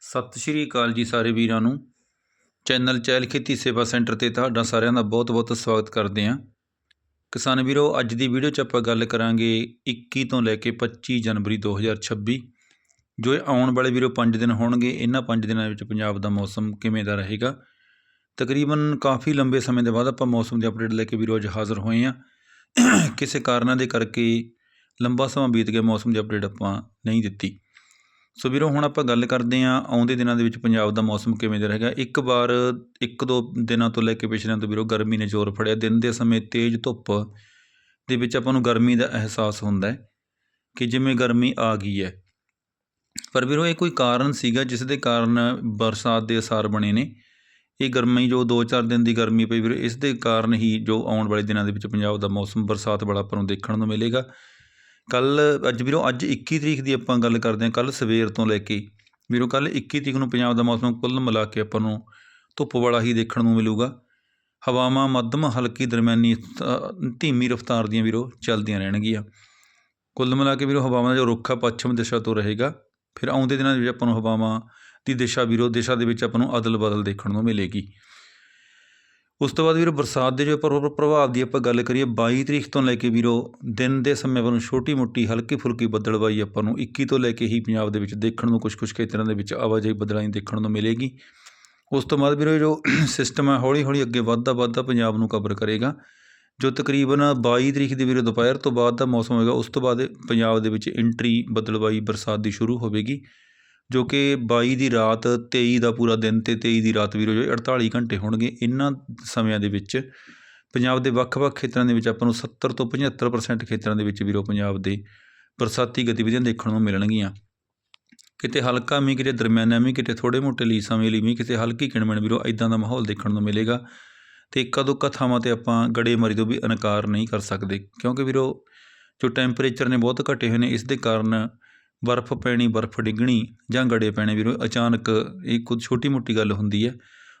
ਸਤਿ ਸ਼੍ਰੀ ਅਕਾਲ ਜੀ ਸਾਰੇ ਵੀਰਾਂ ਨੂੰ। ਚੈਨਲ ਚਹਿਲ ਖੇਤੀ ਸੇਵਾ ਸੈਂਟਰ ਤੇ ਤੁਹਾਡਾ ਸਾਰਿਆਂ ਦਾ ਬਹੁਤ-ਬਹੁਤ ਸਵਾਗਤ ਕਰਦੇ ਹਾਂ। ਕਿਸਾਨ ਵੀਰੋ, ਅੱਜ ਦੀ ਵੀਡੀਓ 'ਚ ਆਪਾਂ ਗੱਲ ਕਰਾਂਗੇ 21 ਤੋਂ ਲੈ ਕੇ 25 ਜਨਵਰੀ 2026 ਜੋ ਆਉਣ ਵਾਲੇ ਵੀਰੋ 5 ਦਿਨ ਹੋਣਗੇ, ਇਹਨਾਂ 5 ਦਿਨਾਂ ਵਿੱਚ ਪੰਜਾਬ ਦਾ ਮੌਸਮ ਕਿਵੇਂ ਦਾ ਰਹੇਗਾ? ਤਕਰੀਬਨ ਕਾਫੀ ਲੰਬੇ ਸਮੇਂ ਦੇ ਬਾਅਦ ਆਪਾਂ ਮੌਸਮ ਦੀ ਅਪਡੇਟ ਲੈ ਕੇ ਵੀਰੋ ਅੱਜ ਹਾਜ਼ਰ ਹੋਏ ਹਾਂ। ਕਿਸੇ ਕਾਰਨਾਂ ਦੇ ਕਰਕੇ ਲੰਬਾ ਸਮਾਂ ਬੀਤ ਗਿਆ, ਮੌਸਮ ਦੀ ਅਪਡੇਟ ਆਪਾਂ ਨਹੀਂ ਦਿੱਤੀ। ਸੋ ਵੀਰੋ, ਹੁਣ ਆਪਾਂ ਗੱਲ ਕਰਦੇ ਹਾਂ ਆਉਂਦੇ ਦਿਨਾਂ ਦੇ ਵਿੱਚ ਪੰਜਾਬ ਦਾ ਮੌਸਮ ਕਿਵੇਂ ਦਾ ਰਹੇਗਾ। ਇੱਕ ਵਾਰ, ਇੱਕ ਦੋ ਦਿਨਾਂ ਤੋਂ ਲੈ ਕੇ ਪਿਛਲੇ ਤੋਂ ਵੀਰੋ, ਗਰਮੀ ਨੇ ਜ਼ੋਰ ਫੜਿਆ। ਦਿਨ ਦੇ ਸਮੇਂ ਤੇਜ਼ ਧੁੱਪ ਦੇ ਵਿੱਚ ਆਪਾਂ ਨੂੰ ਗਰਮੀ ਦਾ ਅਹਿਸਾਸ ਹੁੰਦਾ ਹੈ ਕਿ ਜਿਵੇਂ ਗਰਮੀ ਆ ਗਈ ਹੈ। ਪਰ ਵੀਰੋ, ਇਹ ਕੋਈ ਕਾਰਨ ਸੀਗਾ ਜਿਸ ਦੇ ਕਾਰਨ ਬਰਸਾਤ ਦੇ ਅਸਾਰ ਬਣੇ ਨੇ? ਇਹ ਗਰਮੀ ਜੋ 2-4 ਦਿਨ ਦੀ ਗਰਮੀ ਪਈ ਵੀਰੋ, ਇਸ ਦੇ ਕਾਰਨ ਹੀ ਜੋ ਆਉਣ ਵਾਲੇ ਦਿਨਾਂ ਦੇ ਵਿੱਚ ਪੰਜਾਬ ਦਾ ਮੌਸਮ ਬਰਸਾਤ ਵਾਲਾ ਆਪਾਂ ਨੂੰ ਦੇਖਣ ਨੂੰ ਮਿਲੇਗਾ। ਕੱਲ੍ਹ, ਅੱਜ ਵੀਰੋ, ਅੱਜ 21 ਤਰੀਕ ਦੀ ਆਪਾਂ ਗੱਲ ਕਰਦੇ ਹਾਂ, ਕੱਲ੍ਹ ਸਵੇਰ ਤੋਂ ਲੈ ਕੇ। ਵੀਰੋ, ਕੱਲ੍ਹ 21 ਤਰੀਕ ਨੂੰ ਪੰਜਾਬ ਦਾ ਮੌਸਮ ਕੁੱਲ ਮਿਲਾ ਕੇ ਆਪਾਂ ਨੂੰ ਧੁੱਪ ਵਾਲਾ ਹੀ ਦੇਖਣ ਨੂੰ ਮਿਲੂਗਾ। ਹਵਾਵਾਂ ਮੱਧਮ, ਹਲਕੀ ਦਰਮਿਆਨੀ ਧੀਮੀ ਰਫ਼ਤਾਰ ਦੀਆਂ ਵੀਰੋ ਚੱਲਦੀਆਂ ਰਹਿਣਗੀਆਂ। ਕੁੱਲ ਮਿਲਾ ਕੇ ਵੀਰੋ, ਹਵਾਵਾਂ ਦਾ ਜੋ ਰੁੱਖ ਆ, ਪੱਛਮ ਦਿਸ਼ਾ ਤੋਂ ਰਹੇਗਾ। ਫਿਰ ਆਉਂਦੇ ਦਿਨਾਂ ਦੇ ਵਿੱਚ ਆਪਾਂ ਨੂੰ ਹਵਾਵਾਂ ਦੀ ਦਿਸ਼ਾ ਵੀਰੋ, ਦਿਸ਼ਾ ਦੇ ਵਿੱਚ ਆਪਾਂ ਨੂੰ ਅਦਲ ਬਦਲ ਦੇਖਣ ਨੂੰ ਮਿਲੇਗੀ। ਉਸ ਤੋਂ ਬਾਅਦ ਵੀਰੋ ਬਰਸਾਤ ਦੇ ਜੋ ਪ੍ਰਭਾਵ ਦੀ ਆਪਾਂ ਗੱਲ ਕਰੀਏ 22 ਤਰੀਕ ਤੋਂ ਲੈ ਕੇ ਵੀਰੋ ਦਿਨ ਦੇ ਸਮੇਂ ਵੱਲੋਂ ਛੋਟੀ ਮੋਟੀ ਹਲਕੀ ਫੁਲਕੀ ਬੱਦਲਵਾਈ ਆਪਾਂ ਨੂੰ 21 ਤੋਂ ਲੈ ਕੇ ਹੀ ਪੰਜਾਬ ਦੇ ਵਿੱਚ ਦੇਖਣ ਨੂੰ ਕੁਝ ਕੁਝ ਖੇਤਰਾਂ ਦੇ ਵਿੱਚ ਆਵਾਜਾਈ ਬੱਦਲਾਂ ਦੀ ਦੇਖਣ ਨੂੰ ਮਿਲੇਗੀ। ਉਸ ਤੋਂ ਬਾਅਦ ਵੀਰੋ ਜੋ ਸਿਸਟਮ ਹੈ ਹੌਲੀ ਹੌਲੀ ਅੱਗੇ ਵੱਧਦਾ ਵੱਧਦਾ ਪੰਜਾਬ ਨੂੰ ਕਵਰ ਕਰੇਗਾ। ਜੋ ਤਕਰੀਬਨ 22 ਤਰੀਕ ਦੀ ਵੀਰੋ ਦੁਪਹਿਰ ਤੋਂ ਬਾਅਦ ਦਾ ਮੌਸਮ ਹੋਏਗਾ, ਉਸ ਤੋਂ ਬਾਅਦ ਪੰਜਾਬ ਦੇ ਵਿੱਚ ਐਂਟਰੀ ਬੱਦਲਵਾਈ ਬਰਸਾਤ ਦੀ ਸ਼ੁਰੂ ਹੋਵੇਗੀ। ਜੋ ਕਿ ਬਾਈ ਦੀ ਰਾਤ ਤੇਈ ਦਾ ਪੂਰਾ ਦਿਨ ਅਤੇ ਤੇਈ ਦੀ ਰਾਤ ਵੀਰੋ ਜੋ 48 ਘੰਟੇ ਹੋਣਗੇ, ਇਹਨਾਂ ਸਮਿਆਂ ਦੇ ਵਿੱਚ ਪੰਜਾਬ ਦੇ ਵੱਖ-ਵੱਖ ਖੇਤਰਾਂ ਦੇ ਵਿੱਚ ਆਪਾਂ ਨੂੰ 70 ਤੋਂ 75% ਖੇਤਰਾਂ ਦੇ ਵਿੱਚ ਵੀਰੋ ਪੰਜਾਬ ਦੇ ਬਰਸਾਤੀ ਗਤੀਵਿਧੀਆਂ ਦੇਖਣ ਨੂੰ ਮਿਲਣਗੀਆਂ। ਕਿਤੇ ਹਲਕਾ ਮੀਂਹ, ਕਿਤੇ ਦਰਮਿਆਨਾ ਮੀਂਹ, ਕਿਤੇ ਥੋੜੇ ਮੋਟੇ ਲਈ ਸਮੇਂ ਲਈ ਮੀਂਹ, ਕਿਤੇ ਹਲਕੀ ਕਿਣਮਣ ਵੀਰੋ ਇਦਾਂ ਦਾ ਮਾਹੌਲ ਦੇਖਣ ਨੂੰ ਮਿਲੇਗਾ ਤੇ ਕਦੋਂ ਦੁੱਕਾ ਥਾਵਾਂ ਤੇ ਆਪਾਂ ਗੜੇਮਾਰੀ ਤੋਂ ਵੀ ਇਨਕਾਰ ਨਹੀਂ ਕਰ ਸਕਦੇ ਕਿਉਂਕਿ ਵੀਰੋ ਜੋ ਟੈਂਪਰੇਚਰ ਨੇ ਬਹੁਤ ਘਟੇ ਹੋਏ ਨੇ, ਇਸ ਦੇ ਕਾਰਨ ਬਰਫ਼ ਪੈਣੀ, ਬਰਫ਼ ਡਿੱਗਣੀ ਜਾਂ ਗੜੇ ਪੈਣੇ ਵੀਰੋ, ਅਚਾਨਕ ਇਹ ਕੁਝ ਛੋਟੀ ਮੋਟੀ ਗੱਲ ਹੁੰਦੀ ਹੈ,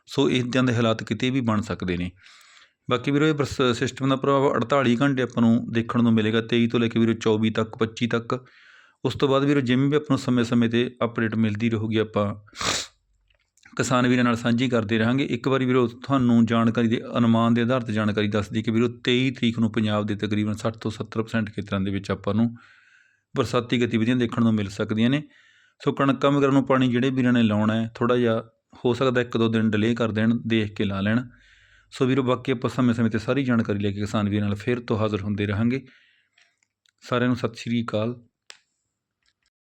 ਸੋ ਇੱਦਾਂ ਦੇ ਹਾਲਾਤ ਕਿਤੇ ਵੀ ਬਣ ਸਕਦੇ ਨੇ। ਬਾਕੀ ਵੀਰੋ, ਇਹ ਸਿਸਟਮ ਦਾ ਪ੍ਰਭਾਵ 48 ਘੰਟੇ ਆਪਾਂ ਨੂੰ ਦੇਖਣ ਨੂੰ ਮਿਲੇਗਾ 23 ਤੋਂ ਲੈ ਕੇ ਵੀਰੋ 24 ਤੱਕ 25 ਤੱਕ। ਉਸ ਤੋਂ ਬਾਅਦ ਵੀਰੋ ਜਿਵੇਂ ਵੀ ਆਪਾਂ ਨੂੰ ਸਮੇਂ-ਸਮੇਂ ਤੇ ਅਪਡੇਟ ਮਿਲਦੀ ਰਹੂਗੀ, ਆਪਾਂ ਕਿਸਾਨ ਵੀਰਾਂ ਨਾਲ ਸਾਂਝੀ ਕਰਦੇ ਰਹਾਂਗੇ। ਇੱਕ ਵਾਰੀ ਵੀਰੋ, ਤੁਹਾਨੂੰ ਜਾਣਕਾਰੀ ਦੇ, ਅਨੁਮਾਨ ਦੇ ਆਧਾਰ ਤੇ ਜਾਣਕਾਰੀ ਦੱਸਦੀ ਕਿ ਵੀਰੋ 23 ਤਰੀਕ ਨੂੰ ਪੰਜਾਬ ਦੇ ਤਕਰੀਬਨ 60 ਤੋਂ 70% ਖੇਤਰਾਂ ਦੇ ਵਿੱਚ ਆਪਾਂ ਨੂੰ ਬਰਸਾਤੀ ਗਤੀਵਿਧੀਆਂ ਦੇਖਣ ਨੂੰ ਮਿਲ ਸਕਦੀਆਂ ਨੇ। ਸੋ ਕਣਕਾਂ ਵਗੈਰਾ ਨੂੰ ਪਾਣੀ ਜਿਹੜੇ ਵੀਰਾਂ ਨੇ ਲਾਉਣਾ ਹੈ ਥੋੜਾ ਜਿਹਾ ਹੋ ਸਕਦਾ ਇੱਕ ਦੋ ਦਿਨ ਡਿਲੇ ਕਰ ਦੇਣ, ਦੇਖ ਕੇ ਲਾ ਲੈਣ। ਸੋ ਵੀਰੋ, ਬਾਕੀ ਆਪਾਂ ਸਮੇਂ-ਸਮੇਂ ਤੇ ਸਾਰੀ ਜਾਣਕਾਰੀ ਲੈ ਕੇ ਕਿਸਾਨ ਵੀਰਾਂ ਨਾਲ ਫਿਰ ਤੋਂ ਹਾਜ਼ਰ ਹੁੰਦੇ ਰਹਾਂਗੇ। ਸਾਰਿਆਂ ਨੂੰ ਸਤਿ ਸ਼੍ਰੀ ਅਕਾਲ।